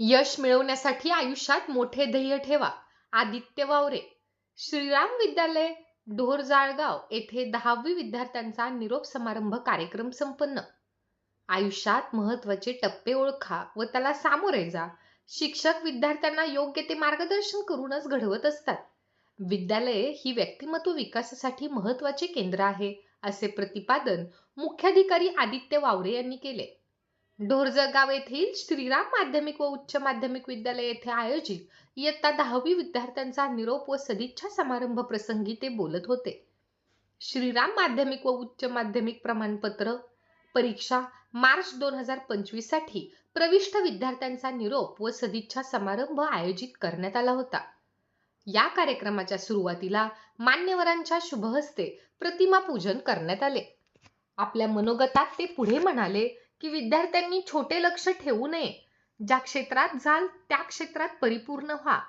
यश मिळवण्यासाठी आयुष्यात मोठे ध्येय ठेवा. आदित्य वावरे श्रीराम विद्यालय ढोरजाळगाव येथे दहावी विद्यार्थ्यांचा निरोप समारंभ कार्यक्रम संपन्न. आयुष्यात महत्त्वाचे टप्पे ओळखा व त्याला सामोरे जा. शिक्षक विद्यार्थ्यांना योग्य ते मार्गदर्शन करूनच घडवत असतात. विद्यालये ही व्यक्तिमत्व विकासासाठी महत्त्वाचे केंद्र आहे असे प्रतिपादन मुख्याधिकारी आदित्य वावरे यांनी केले. ढोरजगाव येथील श्रीराम माध्यमिक व उच्च माध्यमिक विद्यालय येथे आयोजित इयत्ता दहावी विद्यार्थ्यांचा निरोप व सदिच्छा समारंभ प्रसंगी ते बोलत होते. श्रीराम माध्यमिक व उच्च माध्यमिक प्रमाणपत्र परीक्षा मार्च दोन हजार पंचवीससाठी प्रविष्ट विद्यार्थ्यांचा निरोप व सदिच्छा समारंभ आयोजित करण्यात आला होता. या कार्यक्रमाच्या सुरुवातीला मान्यवरांच्या शुभहस्ते प्रतिमा पूजन करण्यात आले. आपल्या मनोगतात ते पुढे म्हणाले की विद्यार्थ्यांनी छोटे लक्ष ठेवू नये. ज्या क्षेत्रात जाल त्या क्षेत्रात परिपूर्ण व्हा.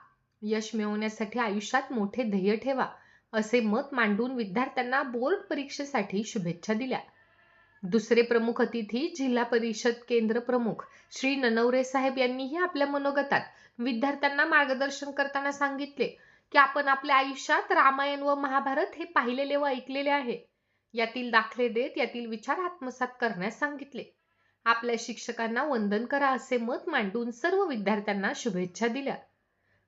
यश मिळवण्यासाठी आयुष्यात मोठे ध्येय ठेवा असे मत मांडून विद्यार्थ्यांना बोर्ड परीक्षेसाठी शुभेच्छा दिल्या. दुसरे प्रमुख अतिथी जिल्हा परिषद केंद्र प्रमुख श्री ननवरे साहेब यांनीही आपल्या मनोगतात विद्यार्थ्यांना मार्गदर्शन करताना सांगितले की आपण आपल्या आयुष्यात रामायण व महाभारत हे पाहिलेले व ऐकलेले आहे. यातील दाखले देत यातील विचार आत्मसात करण्यास सांगितले. आपल्या शिक्षकांना वंदन करा असे मत मांडून सर्व विद्यार्थ्यांना शुभेच्छा दिल्या.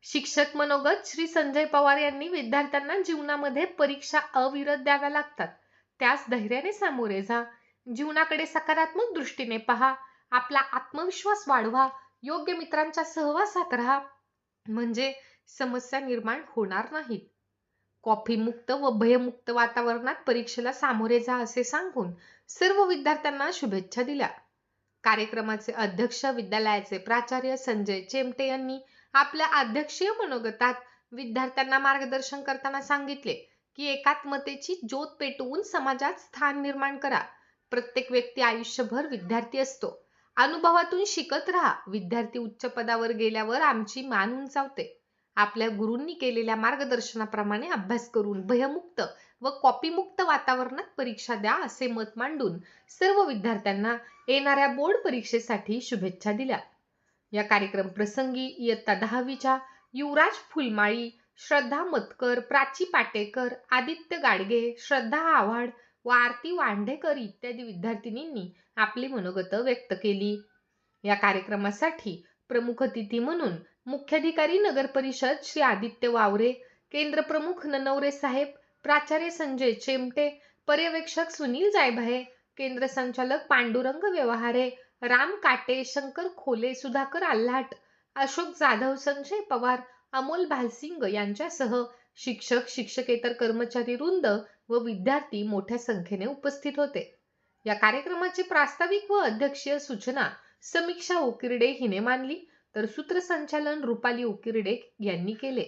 शिक्षक मनोगत श्री संजय पवार यांनी विद्यार्थ्यांना जीवनामध्ये परीक्षा अविरत द्याव्या लागतात. त्यास धैर्याने सामोरे जा. जीवनाकडे सकारात्मक दृष्टीने पहा. आपला आत्मविश्वास वाढवा. योग्य मित्रांच्या सहवासात राहा. म्हणजे समस्या निर्माण होणार नाहीत. कॉफी मुक्त व भयमुक्त वातावरणात परीक्षेला सामोरे जा असे सांगून सर्व विद्यार्थ्यांना शुभेच्छा दिल्या. कार्यक्रमाचे अध्यक्ष विद्यालयाचे प्राचार्य संजय चेमटे यांनी आपल्या अध्यक्षीय मनोगतात विद्यार्थ्यांना मार्गदर्शन करताना सांगितले की एकात्मतेची ज्योत पेटवून समाजात स्थान निर्माण करा. प्रत्येक व्यक्ती आयुष्यभर विद्यार्थी असतो. अनुभवातून शिकत राहा. विद्यार्थी उच्च पदावर गेल्यावर आमची मान उंचावते. आपल्या गुरूंनी केलेल्या मार्गदर्शनाप्रमाणे अभ्यास करून भयमुक्त व कॉपीमुक्त वातावरणात परीक्षा द्या असे मत मांडून सर्व विद्यार्थ्यांना येणाऱ्या बोर्ड परीक्षेसाठी शुभेच्छा दिल्या. या कार्यक्रम प्रसंगी इयत्ता दहावीच्या युवराज फुलमाळी श्रद्धा मतकर प्राची पाटेकर आदित्य गाडगे श्रद्धा आव्हाड व आरती वांढेकर इत्यादी विद्यार्थिनींनी आपली मनोगत व्यक्त केली. या कार्यक्रमासाठी प्रमुख अतिथी म्हणून मुख्याधिकारी नगर परिषद श्री आदित्य वावरे केंद्र प्रमुख ननवरे साहेब प्राचार्य संजय चेमटे पर्यवेक्षक सुनील जायभाये केंद्र संचालक पांडुरंग व्यवहारे राम काटे शंकर खोले सुधाकर आल्हाट अशोक जाधव संजय पवार अमोल भालसिंग यांच्यासह शिक्षक शिक्षकेतर कर्मचारी वृंद व विद्यार्थी मोठ्या संख्येने उपस्थित होते. या कार्यक्रमाची प्रास्ताविक व अध्यक्षीय सूचना समीक्षा उकिरडे हिने मानली तर सूत्रसंचालन रुपाली उकिरडे यांनी केले.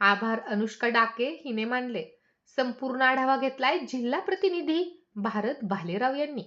आभार अनुष्का डाके हिने मानले. संपूर्ण आढावा घेतलाय जिल्हा प्रतिनिधी भारत भालेराव यांनी.